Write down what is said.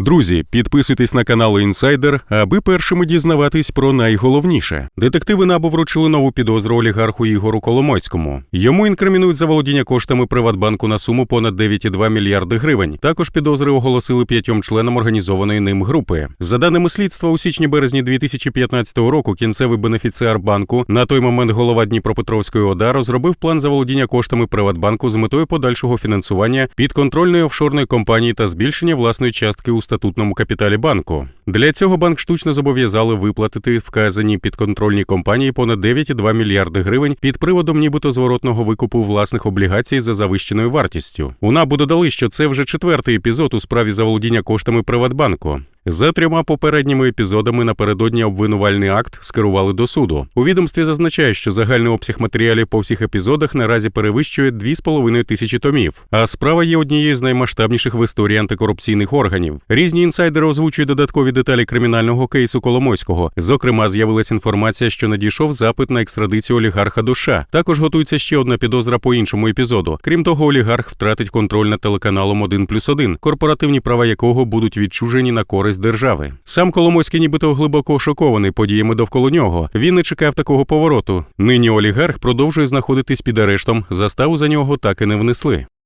Друзі, підписуйтесь на канал Інсайдер, аби першими дізнаватись про найголовніше. Детективи набу вручили нову підозру олігарху Ігору Коломойському. Йому інкримінують заволодіння коштами Приватбанку на суму понад 9,2 мільярди гривень. Також підозри оголосили п'ятьом членам організованої ним групи. За даними слідства, у січні-березні 2015 року кінцевий бенефіціар банку, на той момент голова Дніпропетровської ОДА, розробив план заволодіння коштами Приватбанку з метою подальшого фінансування підконтрольної офшорної компанії та збільшення власної частки у статутному капіталі банку. Для цього банк штучно зобов'язали виплатити вказані підконтрольні компанії понад 9,2 мільярди гривень під приводом нібито зворотного викупу власних облігацій за завищеною вартістю. У НАБУ додали, що це вже четвертий епізод у справі заволодіння коштами Приватбанку. За трьома попередніми епізодами напередодні обвинувальний акт скерували до суду. У відомстві зазначає, що загальний обсяг матеріалів по всіх епізодах наразі перевищує 2,5 тисячі томів. А справа є однією з наймасштабніших в історії антикорупційних органів. Різні інсайдери озвучують додаткові деталі кримінального кейсу Коломойського. Зокрема, з'явилася інформація, що надійшов запит на екстрадицію олігарха до США. Також готується ще одна підозра по іншому епізоду. Крім того, олігарх втратить контроль над телеканалом 1+,1, корпоративні права якого будуть відчужені на користь держави. Сам Коломойський нібито глибоко шокований подіями довкола нього. Він не чекав такого повороту. Нині олігарх продовжує знаходитись під арештом. Заставу за нього так і не внесли.